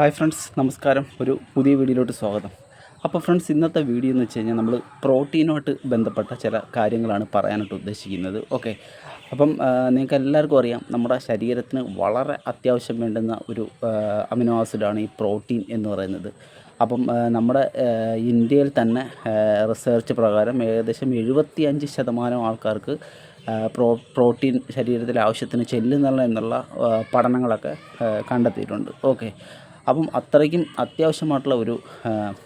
Hi friends നമസ്കാരം. ഒരു പുതിയ വീഡിയോയിലോട്ട് സ്വാഗതം. അപ്പോൾ ഫ്രണ്ട്സ് ഇന്നത്തെ വീഡിയോ എന്ന് വെച്ച് കഴിഞ്ഞാൽ നമ്മൾ പ്രോട്ടീനുമായിട്ട് ബന്ധപ്പെട്ട ചില കാര്യങ്ങളാണ് പറയാനായിട്ട് ഉദ്ദേശിക്കുന്നത്. ഓക്കെ. അപ്പം നിങ്ങൾക്ക് എല്ലാവർക്കും അറിയാം നമ്മുടെ ശരീരത്തിന് വളരെ അത്യാവശ്യം വേണ്ടുന്ന ഒരു അമിനോ ആസിഡാണ് ഈ പ്രോട്ടീൻ എന്ന് പറയുന്നത്. അപ്പം നമ്മുടെ ഇന്ത്യയിൽ തന്നെ റിസർച്ച് പ്രകാരം ഏകദേശം എഴുപത്തിയഞ്ച് ശതമാനം ആൾക്കാർക്ക് പ്രോ പ്രോട്ടീൻ ശരീരത്തിലെ ആവശ്യത്തിന് ചെല്ലുന്നില്ല എന്നുള്ള പഠനങ്ങളൊക്കെ കണ്ടെത്തിയിട്ടുണ്ട്. ഓക്കെ. അപ്പം അത്രയ്ക്കും അത്യാവശ്യമായിട്ടുള്ള ഒരു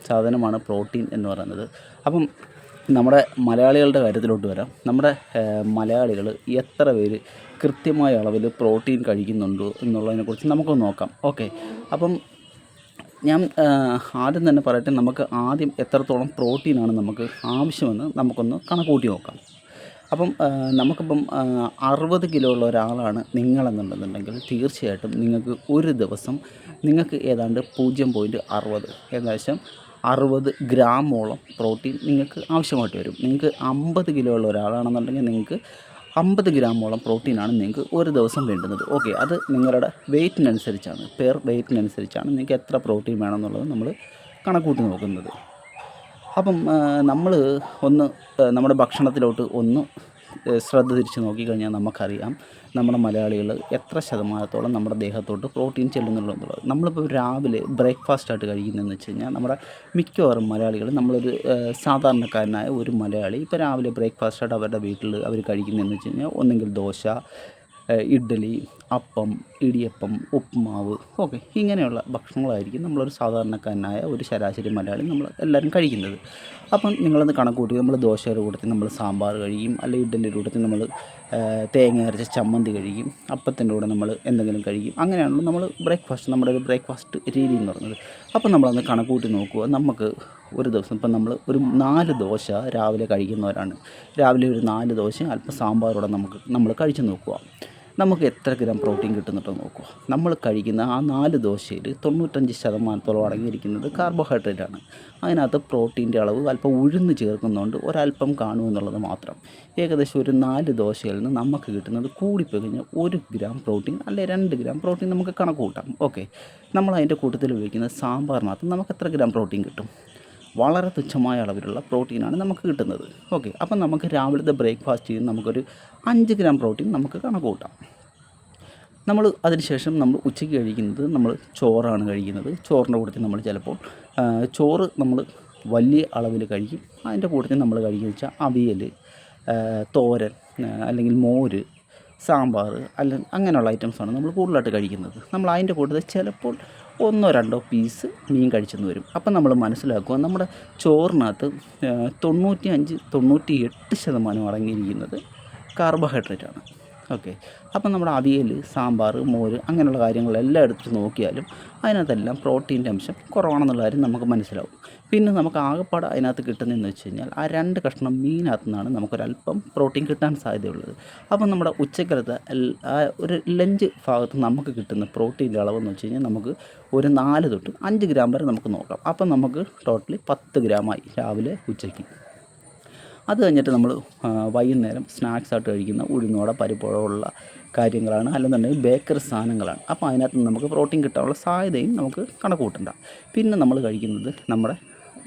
സാധനമാണ് പ്രോട്ടീൻ എന്ന് പറയുന്നത്. അപ്പം നമ്മുടെ മലയാളികളുടെ കാര്യത്തിലോട്ട് വരാം. നമ്മുടെ മലയാളികൾ എത്ര പേര് കൃത്യമായ അളവിൽ പ്രോട്ടീൻ കഴിക്കുന്നുണ്ടോ എന്നുള്ളതിനെക്കുറിച്ച് നമുക്കൊന്ന് നോക്കാം. ഓക്കെ. അപ്പം ഞാൻ ആദ്യം തന്നെ പറയട്ടെ നമുക്ക് ആദ്യം എത്രത്തോളം പ്രോട്ടീനാണ് നമുക്ക് ആവശ്യമെന്ന് നമുക്കൊന്ന് കണക്കൂട്ടി നോക്കാം. അപ്പം നമുക്കിപ്പം അറുപത് കിലോ ഉള്ള ഒരാളാണ് നിങ്ങളെന്നുണ്ടെന്നുണ്ടെങ്കിൽ തീർച്ചയായിട്ടും നിങ്ങൾക്ക് ഒരു ദിവസം നിങ്ങൾക്ക് ഏതാണ്ട് പൂജ്യം പോയിന്റ് അറുപത് ഏകദേശം അറുപത് ഗ്രാമോളം പ്രോട്ടീൻ നിങ്ങൾക്ക് ആവശ്യമായിട്ട് വരും. നിങ്ങൾക്ക് അമ്പത് കിലോ ഉള്ള ഒരാളാണെന്നുണ്ടെങ്കിൽ നിങ്ങൾക്ക് അമ്പത് ഗ്രാമോളം പ്രോട്ടീനാണ് നിങ്ങൾക്ക് ഒരു ദിവസം വേണ്ടുന്നത്. ഓക്കെ അത് നിങ്ങളുടെ വെയ്റ്റിനനുസരിച്ചാണ് പെർ വെയ്റ്റിനനുസരിച്ചാണ് നിങ്ങൾക്ക് എത്ര പ്രോട്ടീൻ വേണമെന്നുള്ളത് നമ്മൾ കണക്കൂട്ടി നോക്കുന്നത്. അപ്പം നമ്മൾ ഒന്ന് നമ്മുടെ ഭക്ഷണത്തിലോട്ട് ഒന്ന് ശ്രദ്ധ തിരിച്ച് നോക്കിക്കഴിഞ്ഞാൽ നമുക്കറിയാം നമ്മുടെ മലയാളികൾ എത്ര ശതമാനത്തോളം നമ്മുടെ ദേഹത്തോട്ട് പ്രോട്ടീൻ ചെല്ലുന്നുള്ളൂ എന്നുള്ളത്. നമ്മളിപ്പോൾ രാവിലെ ബ്രേക്ക്ഫാസ്റ്റ് ആയിട്ട് കഴിക്കുന്നതെന്ന് വെച്ച് കഴിഞ്ഞാൽ നമ്മുടെ മിക്കവാറും മലയാളികൾ നമ്മളൊരു സാധാരണക്കാരനായ ഒരു മലയാളി ഇപ്പോൾ രാവിലെ ബ്രേക്ക്ഫാസ്റ്റ് ആയിട്ട് അവരുടെ വീട്ടിൽ അവർ കഴിക്കുന്നതെന്ന് വെച്ച് കഴിഞ്ഞാൽ ഒന്നെങ്കിൽ ദോശ ഇഡ്ഡലി അപ്പം ഇടിയപ്പം ഉപ്പുമാവ് ഓക്കെ ഇങ്ങനെയുള്ള ഭക്ഷണങ്ങളായിരിക്കും നമ്മളൊരു സാധാരണക്കാരനായ ഒരു ശരാശരി മലയാളി നമ്മൾ എല്ലാവരും കഴിക്കുന്നത്. അപ്പം നിങ്ങളൊന്ന് കണക്ക് കൂട്ടി നമ്മൾ ദോശയുടെ കൂട്ടത്തിൽ നമ്മൾ സാമ്പാർ കഴിക്കും അല്ലെങ്കിൽ ഇഡ്ഡലിയുടെ കൂട്ടത്തിൽ നമ്മൾ തേങ്ങ അരച്ച ചമ്മന്തി കഴിക്കും അപ്പത്തിന്റെ കൂടെ നമ്മൾ എന്തെങ്കിലും കഴിക്കും അങ്ങനെയാണല്ലോ നമ്മൾ ബ്രേക്ക്ഫാസ്റ്റ് നമ്മുടെ ഒരു ബ്രേക്ക്ഫാസ്റ്റ് രീതി എന്ന് പറയുന്നത് അപ്പം നമ്മളൊന്ന് കണക്ക് കൂട്ടി നോക്കുക നമുക്ക് ഒരു ദിവസം ഇപ്പം നമ്മൾ ഒരു നാല് ദോശ രാവിലെ കഴിക്കുന്നവരാണ്. രാവിലെ ഒരു നാല് ദോശ അല്പം സാമ്പാറോടെ നമുക്ക് നമ്മൾ കഴിച്ചു നോക്കുക. നമുക്ക് എത്ര ഗ്രാം പ്രോട്ടീൻ കിട്ടുന്നുണ്ടോ നോക്കുക നമ്മൾ കഴിക്കുന്ന ആ നാല് ദോശയിൽ തൊണ്ണൂറ്റഞ്ച് ശതമാനത്തോളം അടങ്ങിയിരിക്കുന്നത് കാർബോഹൈഡ്രേറ്റ് ആണ് അതിനകത്ത് പ്രോട്ടീന്റെ അളവ് അല്പം ഉഴുന്ന് ചേർക്കുന്നതുകൊണ്ട് ഒരല്പം കാണുമെന്നുള്ളത് മാത്രം. ഏകദേശം ഒരു നാല് ദോശയിൽ നിന്ന് നമുക്ക് കിട്ടുന്നത് കൂടിപ്പോയി കഴിഞ്ഞാൽ ഒരു ഗ്രാം പ്രോട്ടീൻ അല്ലെ രണ്ട് ഗ്രാം പ്രോട്ടീൻ നമുക്ക് കണക്ക് കൂട്ടാം. ഓക്കെ. നമ്മൾ അതിന്റെ കൂട്ടത്തിൽ ഉപയോഗിക്കുന്ന സാമ്പാറിനകത്ത് നമുക്ക് എത്ര ഗ്രാം പ്രോട്ടീൻ കിട്ടും? വളരെ തുച്ഛമായ അളവിലുള്ള പ്രോട്ടീനാണ് നമുക്ക് കിട്ടുന്നത്. ഓക്കെ അപ്പം നമുക്ക് രാവിലത്തെ ബ്രേക്ക്ഫാസ്റ്റിൽ നമുക്കൊരു അഞ്ച് ഗ്രാം പ്രോട്ടീൻ നമുക്ക് കണക്ക് കൂട്ടാം നമ്മൾ അതിനുശേഷം നമ്മൾ ഉച്ചയ്ക്ക് കഴിക്കുന്നത് നമ്മൾ ചോറാണ് കഴിക്കുന്നത്. ചോറിന്റെ കൂട്ടത്തിൽ നമ്മൾ ചിലപ്പോൾ ചോറ് നമ്മൾ വലിയ അളവിൽ കഴിക്കും. അതിന്റെ കൂട്ടത്തിൽ നമ്മൾ കഴിക്കുക വെച്ചാൽ അവിയൽ തോരൻ അല്ലെങ്കിൽ മോര് സാമ്പാർ അല്ല അങ്ങനെയുള്ള ഐറ്റംസാണ് നമ്മൾ കൂടുതലായിട്ട് കഴിക്കുന്നത്. നമ്മൾ അതിന്റെ കൂട്ടത്തിൽ ചിലപ്പോൾ ഒന്നോ രണ്ടോ പീസ് മീൻ കഴിച്ചെന്ന് വരും. അപ്പം നമ്മൾ മനസ്സിലാക്കുക നമ്മുടെ ചോറിനകത്ത് തൊണ്ണൂറ്റി അഞ്ച് തൊണ്ണൂറ്റി എട്ട് ശതമാനം അടങ്ങിയിരിക്കുന്നത് കാർബോഹൈഡ്രേറ്റ് ആണ്. ഓക്കെ അപ്പം നമ്മുടെ അവിയൽ സാമ്പാർ മോര് അങ്ങനെയുള്ള കാര്യങ്ങളെല്ലാം എടുത്ത് നോക്കിയാലും അതിനകത്തെല്ലാം പ്രോട്ടീന്റെ അംശം കുറവാണെന്നുള്ള കാര്യം നമുക്ക് മനസ്സിലാവും. പിന്നെ നമുക്ക് ആകെപ്പാട് അതിനകത്ത് കിട്ടുന്നതെന്ന് വെച്ച് കഴിഞ്ഞാൽ ആ രണ്ട് കഷ്ണം മീനകത്തു നിന്നാണ് നമുക്കൊരല്പം പ്രോട്ടീൻ കിട്ടാൻ സാധ്യതയുള്ളത്. അപ്പം നമ്മുടെ ഉച്ചക്കലത്തെ ഒരു ലഞ്ച് ഭാഗത്ത് നമുക്ക് കിട്ടുന്ന പ്രോട്ടീന്റെ അളവെന്ന് വെച്ച് കഴിഞ്ഞാൽ നമുക്ക് ഒരു നാല് തൊട്ട് അഞ്ച് ഗ്രാം വരെ നമുക്ക് നോക്കാം. അപ്പം നമുക്ക് ടോട്ടലി പത്ത് ഗ്രാമായി രാവിലെ ഉച്ചയ്ക്ക്. അത് കഴിഞ്ഞിട്ട് നമ്മൾ വൈകുന്നേരം സ്നാക്സ് ആയിട്ട് കഴിക്കുന്ന ഉഴുന്നോട പരിപ്പോഴുള്ള കാര്യങ്ങളാണ്. അല്ലെന്നുണ്ടെങ്കിൽ ബേക്കറി സാധനങ്ങളാണ്. അപ്പോൾ അതിനകത്ത് നമുക്ക് പ്രോട്ടീൻ കിട്ടാനുള്ള സാധ്യതയും നമുക്ക് കണക്ക് കൂട്ടണ്ട പിന്നെ നമ്മൾ കഴിക്കുന്നത് നമ്മുടെ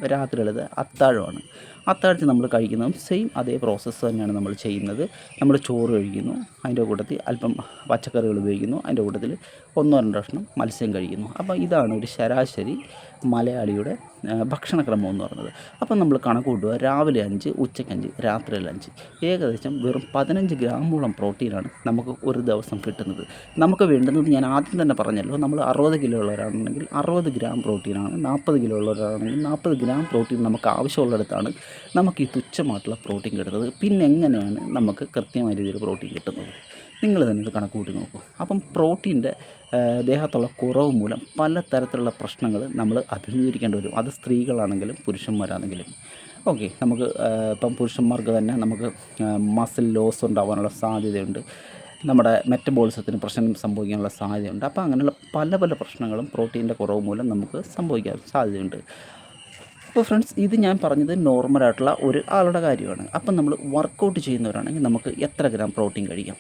രാത്രിയിലത്തെ അത്താഴമാണ്. അത്താഴത്തിൽ നമ്മൾ കഴിക്കുന്നതും സെയിം അതേ പ്രോസസ്സ് തന്നെയാണ് നമ്മൾ ചെയ്യുന്നത്. നമ്മൾ ചോറ് കഴിക്കുന്നു. അതിന്റെ കൂട്ടത്തിൽ അല്പം പച്ചക്കറികൾ ഉപയോഗിക്കുന്നു. അതിന്റെ കൂട്ടത്തിൽ ഒന്നോ രണ്ടോ കഷ്ണം മത്സ്യം കഴിക്കുന്നു. അപ്പോൾ ഇതാണ് ഒരു ശരാശരി മലയാളിയുടെ ഭക്ഷണക്രമം എന്ന് പറയുന്നത്. അപ്പം നമ്മൾ കണക്ക് കൂട്ടുക. രാവിലെ അഞ്ച് ഉച്ചയ്ക്ക് അഞ്ച് രാത്രിയിൽ അഞ്ച്. ഏകദേശം വെറും പതിനഞ്ച് ഗ്രാമോളം പ്രോട്ടീനാണ് നമുക്ക് ഒരു ദിവസം കിട്ടുന്നത്. നമുക്ക് വേണ്ടുന്നത് ഞാൻ ആദ്യം തന്നെ പറഞ്ഞല്ലോ. നമ്മൾ അറുപത് കിലോ ഉള്ളവരാണെന്നുണ്ടെങ്കിൽ അറുപത് ഗ്രാം പ്രോട്ടീനാണ് നാൽപ്പത് കിലോ ഉള്ളവരാണെങ്കിൽ നാൽപ്പത് ഗ്രാം പ്രോട്ടീൻ നമുക്ക് ആവശ്യമുള്ളിടത്താണ് നമുക്ക് ഈ തുച്ഛമായിട്ടുള്ള പ്രോട്ടീൻ കിട്ടുന്നത് പിന്നെ എങ്ങനെയാണ് നമുക്ക് കൃത്യമായ രീതിയിൽ പ്രോട്ടീൻ കിട്ടുന്നത്? നിങ്ങൾ തന്നെ ഇത് കണക്ക് കൂട്ടി നോക്കൂ. അപ്പം പ്രോട്ടീന്റെ ദേഹത്തുള്ള കുറവ് മൂലം പല തരത്തിലുള്ള പ്രശ്നങ്ങൾ നമ്മൾ അഭിമുഖീകരിക്കേണ്ടി വരും. അത് സ്ത്രീകളാണെങ്കിലും പുരുഷന്മാരാണെങ്കിലും. ഓക്കെ നമുക്ക് ഇപ്പം പുരുഷന്മാർക്ക് തന്നെ നമുക്ക് മസിൽ ലോസ് ഉണ്ടാവാനുള്ള സാധ്യതയുണ്ട്. നമ്മുടെ മെറ്റബോളിസത്തിന് പ്രശ്നം സംഭവിക്കാനുള്ള സാധ്യതയുണ്ട്. അപ്പോൾ അങ്ങനെയുള്ള പല പല പ്രശ്നങ്ങളും പ്രോട്ടീന്റെ കുറവ് മൂലം നമുക്ക് സംഭവിക്കാൻ സാധ്യതയുണ്ട്. അപ്പോൾ ഫ്രണ്ട്സ് ഇത് ഞാൻ പറഞ്ഞത് നോർമലായിട്ടുള്ള ഒരു ആളുടെ കാര്യമാണ്. അപ്പം നമ്മൾ വർക്കൗട്ട് ചെയ്യുന്നവരാണെങ്കിൽ നമുക്ക് എത്ര ഗ്രാം പ്രോട്ടീൻ കഴിക്കാം?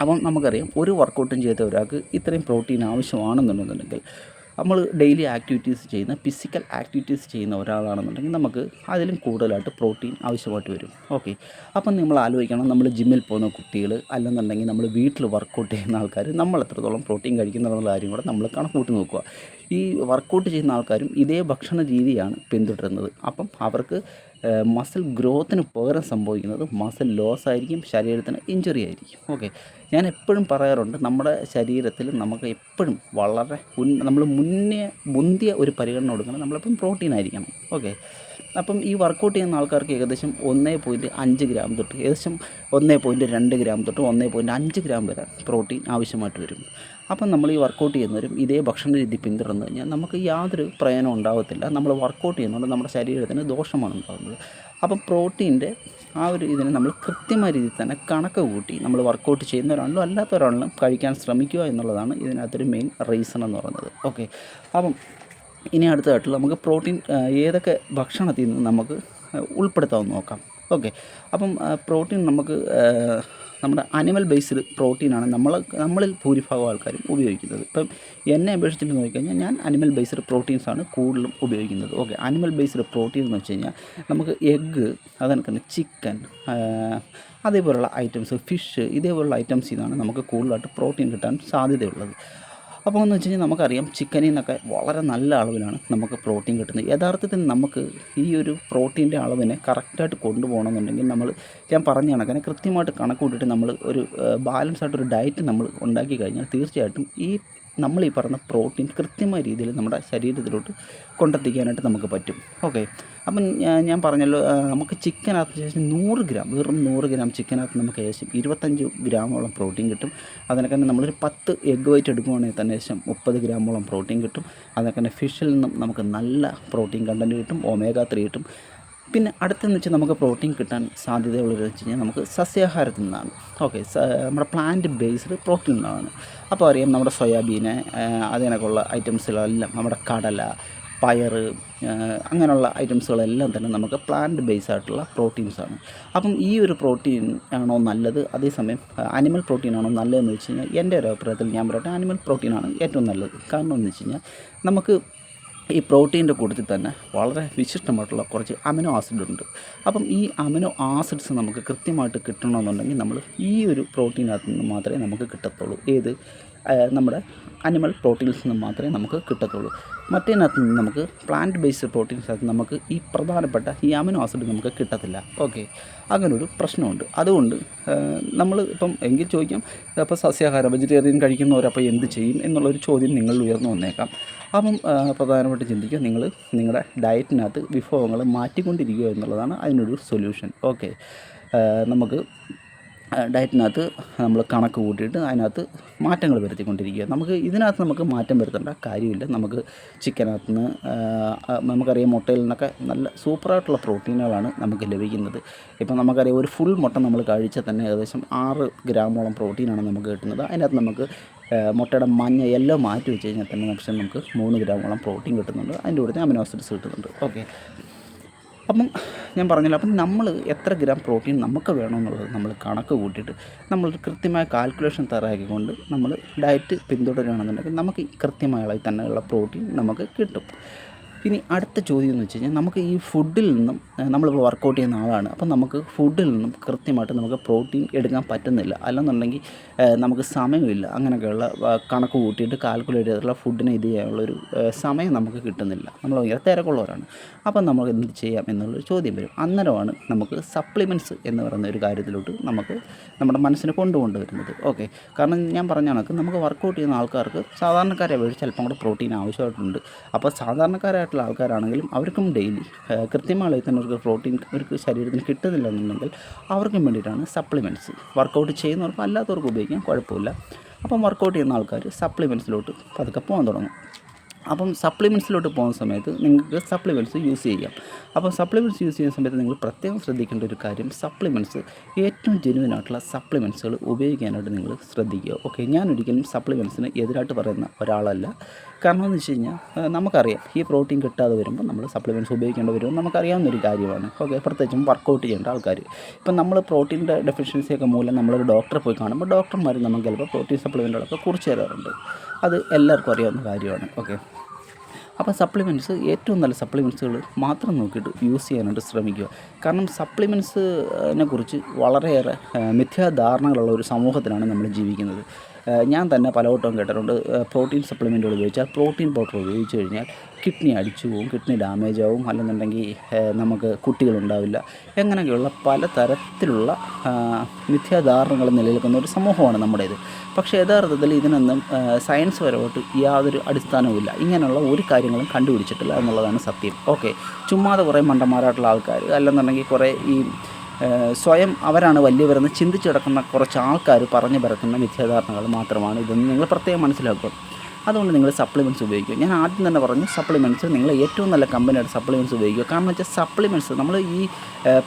അപ്പം നമുക്കറിയാം ഒരു വർക്കൗട്ടും ചെയ്ത ഒരാൾക്ക് ഇത്രയും പ്രോട്ടീൻ ആവശ്യമാണെന്നുണ്ടെന്നുണ്ടെങ്കിൽ നമ്മൾ ഡെയിലി ആക്ടിവിറ്റീസ് ചെയ്യുന്ന ഫിസിക്കൽ ആക്ടിവിറ്റീസ് ചെയ്യുന്ന ഒരാളാണെന്നുണ്ടെങ്കിൽ നമുക്ക് അതിലും കൂടുതലായിട്ട് പ്രോട്ടീൻ ആവശ്യമായിട്ട് വരും. ഓക്കെ അപ്പം നമ്മൾ ആലോചിക്കണം നമ്മൾ ജിമ്മിൽ പോകുന്ന കുട്ടികൾ അല്ലെന്നുണ്ടെങ്കിൽ നമ്മൾ വീട്ടിൽ വർക്കൗട്ട് ചെയ്യുന്ന ആൾക്കാർ നമ്മൾ എത്രത്തോളം പ്രോട്ടീൻ കഴിക്കുന്നുള്ള കാര്യം കൂടെ നമ്മൾ കണക്കൂട്ടി നോക്കുക. ഈ വർക്കൗട്ട് ചെയ്യുന്ന ആൾക്കാരും ഇതേ ഭക്ഷണ രീതിയാണ് പിന്തുടരുന്നത്. അപ്പം അവർക്ക് മസിൽ ഗ്രോത്തിന് പകരം സംഭവിക്കുന്നത് മസിൽ ലോസ് ആയിരിക്കും ശരീരത്തിന് ഇഞ്ചുറി ആയിരിക്കും. ഓക്കെ ഞാൻ എപ്പോഴും പറയാറുണ്ട് നമ്മുടെ ശരീരത്തിൽ നമുക്ക് എപ്പോഴും വളരെ നമ്മൾ മുന്നേ മുന്തിയ ഒരു പരിഗണന കൊടുക്കണം. നമ്മളെപ്പോഴും പ്രോട്ടീൻ ആയിരിക്കണം. ഓക്കെ അപ്പം ഈ വർക്കൗട്ട് ചെയ്യുന്ന ആൾക്കാർക്ക് ഏകദേശം ഒന്നേ പോയിന്റ് അഞ്ച് ഗ്രാം തൊട്ട് ഏകദേശം ഒന്നേ പോയിന്റ് രണ്ട് ഗ്രാം തൊട്ട് ഒന്നേ പോയിന്റ് അഞ്ച് ഗ്രാം വരെ പ്രോട്ടീൻ ആവശ്യമായിട്ട് വരും. അപ്പം നമ്മൾ ഈ വർക്കൗട്ട് ചെയ്യുന്നവരും ഇതേ ഭക്ഷണ രീതി പിന്തുടർന്ന് കഴിഞ്ഞാൽ നമുക്ക് യാതൊരു പ്രയോജനം ഉണ്ടാകത്തില്ല നമ്മൾ വർക്കൗട്ട് ചെയ്യുന്നതുകൊണ്ട് നമ്മുടെ ശരീരത്തിന് ദോഷമാണ് ഉണ്ടാകുന്നത് അപ്പം പ്രോട്ടീന്റെ ആ ഒരു ഇതിനെ നമ്മൾ കൃത്യമായ രീതിയിൽ തന്നെ കണക്ക് കൂട്ടി നമ്മൾ വർക്കൗട്ട് ചെയ്യുന്നവരാണല്ലോ അല്ലാത്തവരാണല്ലോ കഴിക്കാൻ ശ്രമിക്കുക എന്നുള്ളതാണ് ഇതിനകത്തൊരു മെയിൻ റീസൺ എന്ന് പറയുന്നത്. ഓക്കെ അപ്പം ഇനി അടുത്തതായിട്ടുള്ള നമുക്ക് പ്രോട്ടീൻ ഏതൊക്കെ ഭക്ഷണത്തിൽ നിന്ന് നമുക്ക് ഉൾപ്പെടുത്താമെന്ന് നോക്കാം. ഓക്കെ. അപ്പം പ്രോട്ടീൻ നമുക്ക് നമ്മുടെ അനിമൽ ബേസ്ഡ് പ്രോട്ടീനാണ് നമ്മൾ നമ്മളിൽ ഭൂരിഭാഗം ആൾക്കാരും ഉപയോഗിക്കുന്നത്. ഇപ്പം എന്നെ അപേക്ഷിച്ചിട്ട് നോക്കിക്കഴിഞ്ഞാൽ ഞാൻ അനിമൽ ബേസ്ഡ് പ്രോട്ടീൻസാണ് കൂടുതലും ഉപയോഗിക്കുന്നത്. ഓക്കെ. അനിമൽ ബേസ്ഡ് പ്രോട്ടീൻ എന്ന് വെച്ച് കഴിഞ്ഞാൽ നമുക്ക് എഗ്ഗ് അതുപോലെ തന്നെ ചിക്കൻ അതേപോലുള്ള ഐറ്റംസ് ഫിഷ് ഇതേപോലുള്ള ഐറ്റംസ് നിന്നാണ് നമുക്ക് കൂടുതലായിട്ട് പ്രോട്ടീൻ കിട്ടാൻ സാധ്യതയുള്ളത്. അപ്പോൾ എന്ന് വെച്ച് കഴിഞ്ഞാൽ നമുക്കറിയാം ചിക്കനിൽ നിന്നൊക്കെ വളരെ നല്ല അളവിലാണ് നമുക്ക് പ്രോട്ടീൻ കിട്ടുന്നത്. യഥാർത്ഥത്തിൽ നമുക്ക് ഈ ഒരു പ്രോട്ടീന്റെ അളവിനെ കറക്റ്റായിട്ട് കൊണ്ടുപോകണമെന്നുണ്ടെങ്കിൽ നമ്മൾ ഞാൻ പറഞ്ഞ കണക്കിനെ കൃത്യമായിട്ട് കണക്ക് കൂട്ടിയിട്ട് നമ്മൾ ഒരു ബാലൻസ് ആയിട്ടൊരു ഡയറ്റ് നമ്മൾ ഉണ്ടാക്കി കഴിഞ്ഞാൽ തീർച്ചയായിട്ടും ഈ നമ്മൾ ഈ പറഞ്ഞ പ്രോട്ടീൻ കൃത്യമായ രീതിയിൽ നമ്മുടെ ശരീരത്തിലോട്ട് കൊണ്ടെത്തിക്കാനായിട്ട് നമുക്ക് പറ്റും. ഓക്കെ. അപ്പം ഞാൻ പറഞ്ഞല്ലോ നമുക്ക് ചിക്കനകത്ത് ശേഷം നൂറ് ഗ്രാം വെറും നൂറ് ഗ്രാം ചിക്കനകത്ത് നമുക്ക് ഏകദേശം ഇരുപത്തഞ്ച് ഗ്രാമോളം പ്രോട്ടീൻ കിട്ടും. അതിനൊക്കെ തന്നെ നമ്മളൊരു പത്ത് എഗ് വൈറ്റ് എടുക്കുവാണെങ്കിൽ തന്നെ ഏകദേശം മുപ്പത് ഗ്രാമോളം പ്രോട്ടീൻ കിട്ടും. അതിനൊക്കെ തന്നെ ഫിഷിൽ നിന്നും നമുക്ക് നല്ല പ്രോട്ടീൻ കണ്ടന്റ് കിട്ടും ഒമേഗ ത്രീ കിട്ടും. പിന്നെ അടുത്തെന്ന് വെച്ചാൽ നമുക്ക് പ്രോട്ടീൻ കിട്ടാൻ സാധ്യതയുള്ളത് വെച്ച് കഴിഞ്ഞാൽ നമുക്ക് സസ്യാഹാരത്തിൽ നിന്നാണ്. ഓക്കെ നമ്മുടെ പ്ലാന്റ് ബേസ്ഡ് പ്രോട്ടീൻ നിന്നാണ്. അപ്പോൾ അറിയാം നമ്മുടെ സോയാബീന് അതിനൊക്കെയുള്ള ഐറ്റംസുകളെല്ലാം നമ്മുടെ കടല പയർ അങ്ങനെയുള്ള ഐറ്റംസുകളെല്ലാം തന്നെ നമുക്ക് പ്ലാന്റ് ബേസ് ആയിട്ടുള്ള പ്രോട്ടീൻസാണ് അപ്പം ഈ ഒരു പ്രോട്ടീൻ ആണോ നല്ലത്? അതേസമയം അനിമൽ പ്രോട്ടീൻ ആണോ നല്ലതെന്ന് വെച്ച് കഴിഞ്ഞാൽ എന്റെ ഒരു അഭിപ്രായത്തിൽ ഞാൻ പറയട്ടെ അനിമൽ പ്രോട്ടീനാണ് ഏറ്റവും നല്ലത്. കാരണം എന്ന് വെച്ച് കഴിഞ്ഞാൽ നമുക്ക് ഈ പ്രോട്ടീന്റെ കൂട്ടത്തിൽ തന്നെ വളരെ വിശിഷ്ടമായിട്ടുള്ള കുറച്ച് അമിനോ ആസിഡ് ഉണ്ട്. അപ്പം ഈ അമിനോ ആസിഡ്സ് നമുക്ക് കൃത്യമായിട്ട് കിട്ടണമെന്നുണ്ടെങ്കിൽ നമ്മൾ ഈ ഒരു പ്രോട്ടീനകത്ത് നിന്ന് മാത്രമേ നമുക്ക് കിട്ടത്തുള്ളൂ. ഏത്? നമ്മുടെ അനിമൽ പ്രോട്ടീൻസ് നിന്ന് മാത്രമേ നമുക്ക് കിട്ടത്തുള്ളൂ. മറ്റേതിനകത്ത് നിന്ന് നമുക്ക് പ്ലാന്റ് ബേസ്ഡ് പ്രോട്ടീൻസിനകത്ത് നമുക്ക് ഈ പ്രധാനപ്പെട്ട ഈ അമിനോ ആസിഡ് നമുക്ക് കിട്ടത്തില്ല. ഓക്കെ അങ്ങനൊരു പ്രശ്നമുണ്ട്. അതുകൊണ്ട് നമ്മൾ ഇപ്പം എങ്കിൽ ചോദിക്കാം അപ്പോൾ സസ്യാഹാരം വെജിറ്റേറിയൻ കഴിക്കുന്നവരപ്പോൾ എന്ത് ചെയ്യും എന്നുള്ളൊരു ചോദ്യം നിങ്ങൾ ഉയർന്നു വന്നേക്കാം. അപ്പം പ്രധാനമായിട്ട് ചിന്തിക്കുക നിങ്ങൾ നിങ്ങളുടെ ഡയറ്റിനകത്ത് വിഭവങ്ങൾ മാറ്റിക്കൊണ്ടിരിക്കുക എന്നുള്ളതാണ് അതിനൊരു സൊല്യൂഷൻ ഓക്കെ നമുക്ക് ഡയറ്റിനകത്ത് നമ്മൾ കണക്ക് കൂട്ടിയിട്ട് അതിനകത്ത് മാറ്റങ്ങൾ വരുത്തിക്കൊണ്ടിരിക്കുക. നമുക്ക് ഇതിനകത്ത് നമുക്ക് മാറ്റം വരുത്തേണ്ട കാര്യമില്ല. നമുക്ക് ചിക്കനകത്ത് നിന്ന് നമുക്കറിയാം മുട്ടയിൽ നിന്നൊക്കെ നല്ല സൂപ്പറായിട്ടുള്ള പ്രോട്ടീനുകളാണ് നമുക്ക് ലഭിക്കുന്നത്. ഇപ്പം നമുക്കറിയാം ഒരു ഫുൾ മുട്ട നമ്മൾ കഴിച്ചാൽ തന്നെ ഏകദേശം ആറ് ഗ്രാമോളം പ്രോട്ടീനാണ് നമുക്ക് കിട്ടുന്നത്. അതിനകത്ത് നമുക്ക് മുട്ടയുടെ മഞ്ഞ എല്ലാം മാറ്റി വെച്ച് കഴിഞ്ഞാൽ തന്നെ പക്ഷേ നമുക്ക് മൂന്ന് ഗ്രാമോളം പ്രോട്ടീൻ കിട്ടുന്നുണ്ട്. അതിന്റെ കൂടെ അമിനോ ആസിഡ്സ് കിട്ടുന്നുണ്ട്. ഓക്കെ. അപ്പം ഞാൻ പറഞ്ഞല്ലോ അപ്പം നമ്മൾ എത്ര ഗ്രാം പ്രോട്ടീൻ നമുക്ക് വേണമെന്നുള്ളത് നമ്മൾ കണക്ക് കൂട്ടിയിട്ട് നമ്മൾ കൃത്യമായ കാൽക്കുലേഷൻ തയ്യാറാക്കിക്കൊണ്ട് നമ്മൾ ഡയറ്റ് പിന്തുടരുകയാണെന്നുണ്ടെങ്കിൽ നമുക്ക് കൃത്യമായ അളവിൽ തന്നെയുള്ള പ്രോട്ടീൻ നമുക്ക് കിട്ടും. ഇനി അടുത്ത ചോദ്യം എന്ന് വെച്ച് കഴിഞ്ഞാൽ നമുക്ക് ഈ ഫുഡിൽ നിന്നും നമ്മളിപ്പോൾ വർക്കൗട്ട് ചെയ്യുന്ന ആളാണ്. അപ്പം നമുക്ക് ഫുഡിൽ നിന്നും കൃത്യമായിട്ട് നമുക്ക് പ്രോട്ടീൻ എടുക്കാൻ പറ്റുന്നില്ല. അല്ലെന്നുണ്ടെങ്കിൽ നമുക്ക് സമയമില്ല. അങ്ങനെയൊക്കെയുള്ള കണക്ക് കൂട്ടിയിട്ട് കാൽക്കുലേറ്റ് ചെയ്തിട്ടുള്ള ഫുഡിനെ ഇത് ചെയ്യാനുള്ളൊരു സമയം നമുക്ക് കിട്ടുന്നില്ല. നമ്മൾ ഭയങ്കര തിരക്കുള്ളവരാണ്. അപ്പം നമുക്ക് എന്ത് ചെയ്യാം എന്നുള്ളൊരു ചോദ്യം വരും. അന്നേരമാണ് നമുക്ക് സപ്ലിമെന്റ്സ് എന്ന് പറയുന്ന ഒരു കാര്യത്തിലോട്ട് നമുക്ക് നമ്മുടെ മനസ്സിനെ കൊണ്ടുകൊണ്ടുവരുന്നത്. ഓക്കെ. കാരണം ഞാൻ പറഞ്ഞ കണക്ക് നമുക്ക് വർക്കൗട്ട് ചെയ്യുന്ന ആൾക്കാർക്ക് സാധാരണക്കാരെ അപേക്ഷിച്ച് ചിലപ്പോൾ കൂടെ പ്രോട്ടീൻ ആവശ്യമായിട്ടുണ്ട്. അപ്പോൾ സാധാരണക്കാരായിട്ട് ആയിട്ടുള്ള ആൾക്കാരാണെങ്കിലും അവർക്കും ഡെയിലി കൃത്യമായി തന്നെ അവർക്ക് പ്രോട്ടീൻ അവർക്ക് ശരീരത്തിന് കിട്ടുന്നില്ല എന്നുണ്ടെങ്കിൽ അവർക്കും വേണ്ടിയിട്ടാണ് സപ്ലിമെന്റ്സ് വർക്കൗട്ട് ചെയ്യുന്നവർക്ക് അല്ലാത്തവർക്ക് ഉപയോഗിക്കാൻ കുഴപ്പമില്ല. അപ്പം വർക്കൗട്ട് ചെയ്യുന്ന ആൾക്കാർ സപ്ലിമെന്റ്സിലോട്ട് പതുക്കെ പോകാൻ തുടങ്ങും. അപ്പം സപ്ലിമെന്റ്സിലോട്ട് പോകുന്ന സമയത്ത് നിങ്ങൾക്ക് സപ്ലിമെന്റ്സ് യൂസ് ചെയ്യാം. അപ്പം സപ്ലിമെന്റ്സ് യൂസ് ചെയ്യുന്ന സമയത്ത് നിങ്ങൾ പ്രത്യേകം ശ്രദ്ധിക്കേണ്ട ഒരു കാര്യം സപ്ലിമെന്റ്സ് ഏറ്റവും ജെനുവിൻ ആയിട്ടുള്ള സപ്ലിമെന്റ്സുകൾ ഉപയോഗിക്കാനായിട്ട് നിങ്ങൾ ശ്രദ്ധിക്കുക. ഓക്കെ ഞാൻ ഒരിക്കലും സപ്ലിമെന്റ്സിന് എതിരായിട്ട് പറയുന്ന ഒരാളല്ല. കാരണം എന്ന് വെച്ച് കഴിഞ്ഞാൽ നമുക്കറിയാം ഈ പ്രോട്ടീൻ കിട്ടാതെ വരുമ്പോൾ നമ്മൾ സപ്ലിമെന്റ്സ് ഉപയോഗിക്കേണ്ടി വരും. നമുക്കറിയാവുന്ന ഒരു കാര്യമാണ്. ഓക്കെ പ്രത്യേകിച്ചും വർക്കൗട്ട് ചെയ്യേണ്ട ആൾക്കാർ. ഇപ്പം നമ്മൾ പ്രോട്ടീന്റെ ഡെഫിഷ്യൻസിയൊക്കെ മൂലം നമ്മളൊരു ഡോക്ടറെ പോയി കാണുമ്പോൾ ഡോക്ടർമാർ നമുക്ക് ചിലപ്പോൾ പ്രോട്ടീൻ സപ്ലിമെന്റുകളൊക്കെ കുറിച്ച് തരാറുണ്ട്. അത് എല്ലാവർക്കും അറിയാവുന്ന കാര്യമാണ്. ഓക്കെ അപ്പോൾ സപ്ലിമെന്റ്സ് ഏറ്റവും നല്ല സപ്ലിമെന്റ്സുകൾ മാത്രം നോക്കിയിട്ട് യൂസ് ചെയ്യാനായിട്ട് ശ്രമിക്കുക. കാരണം സപ്ലിമെന്റ്സിനെ കുറിച്ച് വളരെയേറെ മിഥ്യാധാരണകളുള്ള ഒരു സമൂഹത്തിലാണ് നമ്മൾ ജീവിക്കുന്നത്. ഞാൻ തന്നെ പലവട്ടവും കേട്ടിട്ടുണ്ട്. പ്രോട്ടീൻ സപ്ലിമെന്റുകൾ ഉപയോഗിച്ചാൽ പ്രോട്ടീൻ പൗഡർ ഉപയോഗിച്ച് കഴിഞ്ഞാൽ കിഡ്നി അടിച്ചു പോകും കിഡ്നി ഡാമേജ് ആവും അല്ലെന്നുണ്ടെങ്കിൽ നമുക്ക് കുട്ടികളുണ്ടാവില്ല. എങ്ങനെയൊക്കെയുള്ള പല തരത്തിലുള്ള മിഥ്യാധാരണകൾ നിലനിൽക്കുന്ന ഒരു സമൂഹമാണ് നമ്മുടേത്. പക്ഷേ യഥാർത്ഥത്തിൽ ഇതിനൊന്നും സയൻസ് പരമായിട്ട് യാതൊരു അടിസ്ഥാനവുമില്ല ഇങ്ങനെയുള്ള ഒരു കാര്യങ്ങളും കണ്ടുപിടിച്ചിട്ടില്ല എന്നുള്ളതാണ് സത്യം. ഓക്കെ. ചുമ്മാതെ കുറേ മണ്ടന്മാരായിട്ടുള്ള ആൾക്കാർ അല്ലെന്നുണ്ടെങ്കിൽ കുറേ ഈ സ്വയം അവരാണ് വലിയവരെന്ന് ചിന്തിച്ചു കിടക്കുന്ന കുറച്ച് ആൾക്കാർ പറഞ്ഞു പരക്കുന്ന മിഥ്യാധാരണകൾ മാത്രമാണ് ഇതെന്ന് നിങ്ങൾ പ്രത്യേകം മനസ്സിലാക്കുക. അതുകൊണ്ട് നിങ്ങൾ സപ്ലിമെന്റ്സ് ഉപയോഗിക്കുക. ഞാൻ ആദ്യം തന്നെ പറഞ്ഞു സപ്ലിമെന്റ്സ് നിങ്ങൾ ഏറ്റവും നല്ല കമ്പനിയുടെ സപ്ലിമെന്റ്സ് ഉപയോഗിക്കുക. കാരണം വെച്ചാൽ സപ്ലിമെന്റ്സ് നമ്മൾ ഈ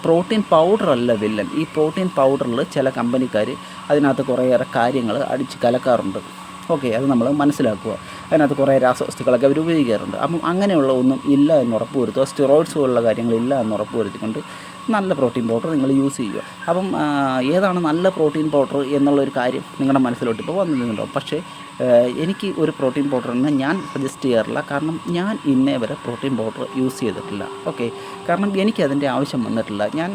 പ്രോട്ടീൻ പൗഡർ അല്ല വില്ലൻ ഈ പ്രോട്ടീൻ പൗഡറിൽ ചില കമ്പനിക്കാർ അതിനകത്ത് കുറേയേറെ കാര്യങ്ങൾ അടിച്ച് കലക്കാറുണ്ട്. ഓക്കെ അത് നമ്മൾ മനസ്സിലാക്കുക. അതിനകത്ത് കുറേ രാസവസ്തുക്കളൊക്കെ അവർ ഉപയോഗിക്കാറുണ്ട്. അപ്പം അങ്ങനെയുള്ള ഒന്നും ഇല്ല എന്ന് ഉറപ്പ് വരുത്തുക സ്റ്റിറോയിഡ്സ് പോലുള്ള കാര്യങ്ങളില്ല എന്ന് ഉറപ്പ് വരുത്തിക്കൊണ്ട് നല്ല പ്രോട്ടീൻ പൗഡർ നിങ്ങൾ യൂസ് ചെയ്യുക. അപ്പം ഏതാണ് നല്ല പ്രോട്ടീൻ പൗഡർ എന്നുള്ളൊരു കാര്യം നിങ്ങളുടെ മനസ്സിലോട്ട് ഇപ്പോൾ വന്നിട്ടുണ്ടോ പക്ഷേ എനിക്ക് ഒരു പ്രോട്ടീൻ പൗഡർ പൗഡറിനെ ഞാൻ സജസ്റ്റ് ചെയ്യാറില്ല. കാരണം ഞാൻ ഇന്നേ വരെ പ്രോട്ടീൻ പൗഡർ യൂസ് ചെയ്തിട്ടില്ല. ഓക്കെ? കാരണം എനിക്ക് അതിന്റെ ആവശ്യം വന്നിട്ടില്ല. ഞാൻ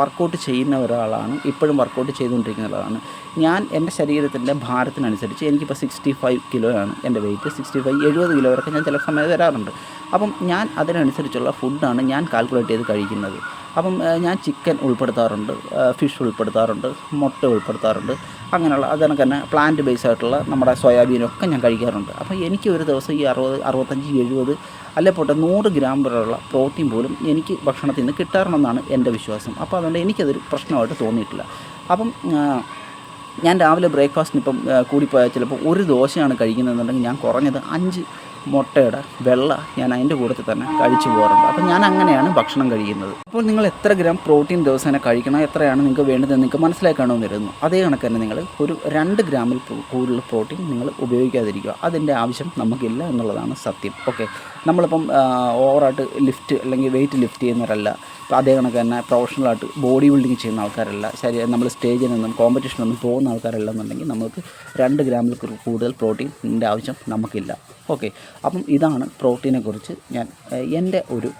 വർക്കൗട്ട് ചെയ്യുന്ന ഒരാളാണ്. ഇപ്പോഴും വർക്കൗട്ട് ചെയ്തുകൊണ്ടിരിക്കുന്ന ഞാൻ എന്റെ ശരീരത്തിന്റെ ഭാരത്തിനനുസരിച്ച് എനിക്കിപ്പോൾ സിക്സ്റ്റി ഫൈവ് കിലോയാണ് എന്റെ വെയിറ്റ് സിക്സ്റ്റി ഫൈവ് എഴുപത് കിലോ വരെ ഞാൻ ചില സമയത്ത് വരാറുണ്ട്. അപ്പം ഞാൻ അതിനനുസരിച്ചുള്ള ഫുഡാണ് ഞാൻ കാൽക്കുലേറ്റ് ചെയ്ത് കഴിക്കുന്നത്. അപ്പം ഞാൻ ചിക്കൻ ഉൾപ്പെടുത്താറുണ്ട് ഫിഷ് ഉൾപ്പെടുത്താറുണ്ട് മുട്ട ഉൾപ്പെടുത്താറുണ്ട്. അങ്ങനെയുള്ള അതിനൊക്കെ തന്നെ പ്ലാന്റ് ബേസ് ആയിട്ടുള്ള നമ്മുടെ സോയാബീനൊക്കെ ഞാൻ കഴിക്കാറുണ്ട്. അപ്പോൾ എനിക്ക് ഒരു ദിവസം ഈ അറുപത് അറുപത്തഞ്ച് എഴുപത് അല്ലെ പോട്ടെ നൂറ് ഗ്രാം വരെയുള്ള പ്രോട്ടീൻ പോലും എനിക്ക് ഭക്ഷണത്തിൽ നിന്ന് കിട്ടാറുണ്ടെന്നാണ് എന്റെ വിശ്വാസം. അപ്പോൾ അതുകൊണ്ട് എനിക്കതൊരു പ്രശ്നമായിട്ട് തോന്നിയിട്ടില്ല. അപ്പം ഞാൻ രാവിലെ ബ്രേക്ക്ഫാസ്റ്റിന് ഇപ്പം കൂടിപ്പോയാൽ ചിലപ്പോൾ ഒരു ദോശയാണ് കഴിക്കുന്നതെന്നുണ്ടെങ്കിൽ ഞാൻ കുറഞ്ഞത് അഞ്ച് മുട്ടയുടെ വെള്ള ഞാൻ അതിന്റെ കൂട്ടത്തിൽ തന്നെ കഴിച്ചു പോകാറുണ്ട്. അപ്പോൾ ഞാൻ അങ്ങനെയാണ് ഭക്ഷണം കഴിക്കുന്നത്. അപ്പോൾ നിങ്ങൾ എത്ര ഗ്രാം പ്രോട്ടീൻ ദിവസേന കഴിക്കണം എത്രയാണ് നിങ്ങൾക്ക് വേണ്ടതെന്ന് നിങ്ങൾക്ക് മനസ്സിലാക്കണമെന്ന് വരുന്നു അതേ കണക്ക് തന്നെ നിങ്ങൾ ഒരു രണ്ട് ഗ്രാമിൽ കൂടുതൽ പ്രോട്ടീൻ നിങ്ങൾ ഉപയോഗിക്കാതിരിക്കുക. അതിന്റെ ആവശ്യം നമുക്കില്ല എന്നുള്ളതാണ് സത്യം. ഓക്കെ. നമ്മളിപ്പം ഓവറായിട്ട് ലിഫ്റ്റ് അല്ലെങ്കിൽ വെയിറ്റ് ലിഫ്റ്റ് ചെയ്യുന്നവരല്ല. അതേ കണക്ക് തന്നെ പ്രൊഫഷണലായിട്ട് ബോഡി ബിൽഡിങ് ചെയ്യുന്ന ആൾക്കാരല്ല. ശരി നമ്മൾ സ്റ്റേജിൽ നിന്നും കോമ്പറ്റീഷനൊന്നും പോകുന്ന ആൾക്കാരല്ല എന്നുണ്ടെങ്കിൽ നമുക്ക് രണ്ട് ഗ്രാമിൽ കൂടുതൽ പ്രോട്ടീന്റെ ആവശ്യം നമുക്കില്ല. ഓക്കെ അപ്പം ഇതാണ് പ്രോട്ടീനെക്കുറിച്ച് ഞാൻ എന്റെ ഒരു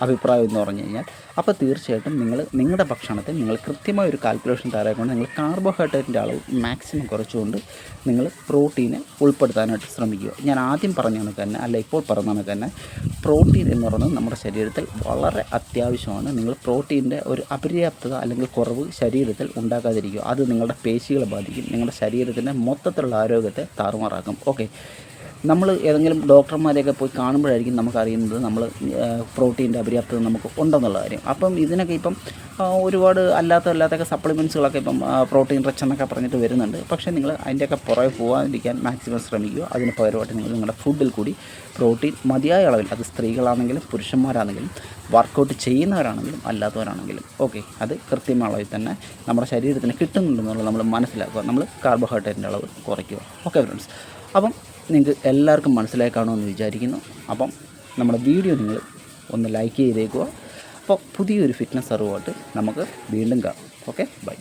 അഭിപ്രായം എന്ന് പറഞ്ഞു കഴിഞ്ഞാൽ അപ്പോൾ തീർച്ചയായിട്ടും നിങ്ങൾ നിങ്ങളുടെ ഭക്ഷണത്തിൽ നിങ്ങൾ കൃത്യമായ ഒരു കാൽക്കുലേഷൻ തയ്യാറാക്കൊണ്ട് നിങ്ങൾ കാർബോഹൈഡ്രേറ്റിന്റെ അളവ് മാക്സിമം കുറച്ചുകൊണ്ട് നിങ്ങൾ പ്രോട്ടീനെ ഉൾപ്പെടുത്താനായിട്ട് ശ്രമിക്കുക. ഞാൻ ആദ്യം പറഞ്ഞ കണക്ക് തന്നെ അല്ല ഇപ്പോൾ പറഞ്ഞ കണക്ക് തന്നെ പ്രോട്ടീൻ എന്ന് പറയുന്നത് നമ്മുടെ ശരീരത്തിൽ വളരെ അത്യാവശ്യമാണ്. നിങ്ങൾ പ്രോട്ടീന്റെ ഒരു അപര്യാപ്തത അല്ലെങ്കിൽ കുറവ് ശരീരത്തിൽ ഉണ്ടാക്കാതിരിക്കുക അത് നിങ്ങളുടെ പേശികളെ ബാധിക്കും. നിങ്ങളുടെ ശരീരത്തിന്റെ മൊത്തത്തിലുള്ള ആരോഗ്യത്തെ താറുമാറാക്കും. ഓക്കെ നമ്മൾ ഏതെങ്കിലും ഡോക്ടർമാരെയൊക്കെ പോയി കാണുമ്പോഴായിരിക്കും നമുക്കറിയുന്നത് നമ്മൾ പ്രോട്ടീന്റെ അപര്യാപ്തത നമുക്ക് ഉണ്ടെന്നുള്ള കാര്യം. അപ്പം ഇതിനൊക്കെ ഇപ്പം ഒരുപാട് അല്ലാത്ത അല്ലാത്തൊക്കെ സപ്ലിമെന്റ്സുകളൊക്കെ ഇപ്പം പ്രോട്ടീൻ റിച്ച് എന്നൊക്കെ പറഞ്ഞിട്ട് വരുന്നുണ്ട്. പക്ഷേ നിങ്ങൾ അതിന്റെയൊക്കെ പുറകെ പോകാതിരിക്കാൻ മാക്സിമം ശ്രമിക്കുക. അതിന് പകരമായിട്ട് നിങ്ങൾ നിങ്ങളുടെ ഫുഡിൽ കൂടി പ്രോട്ടീൻ മതിയായ അളവിൽ അത് സ്ത്രീകളാണെങ്കിലും പുരുഷന്മാരാണെങ്കിലും വർക്കൗട്ട് ചെയ്യുന്നവരാണെങ്കിലും അല്ലാത്തവരാണെങ്കിലും ഓക്കെ അത് കൃത്യമായ അളവിൽ തന്നെ നമ്മുടെ ശരീരത്തിന് കിട്ടുന്നുണ്ടെന്നുള്ളത് നമ്മൾ മനസ്സിലാക്കുക. നമ്മൾ കാർബോഹൈഡ്രേറ്റിന്റെ അളവ് കുറയ്ക്കുക. Okay friends. അപ്പം നിങ്ങൾക്ക് എല്ലാവർക്കും മനസ്സിലായി കാണുമെന്ന് വിചാരിക്കുന്നു. അപ്പം നമ്മുടെ വീഡിയോ നിങ്ങൾ ഒന്ന് ലൈക്ക് ചെയ്തേക്കുക. അപ്പോൾ പുതിയൊരു ഫിറ്റ്നസ് അറിവുമായിട്ട് നമുക്ക് വീണ്ടും കാണാം. Okay bye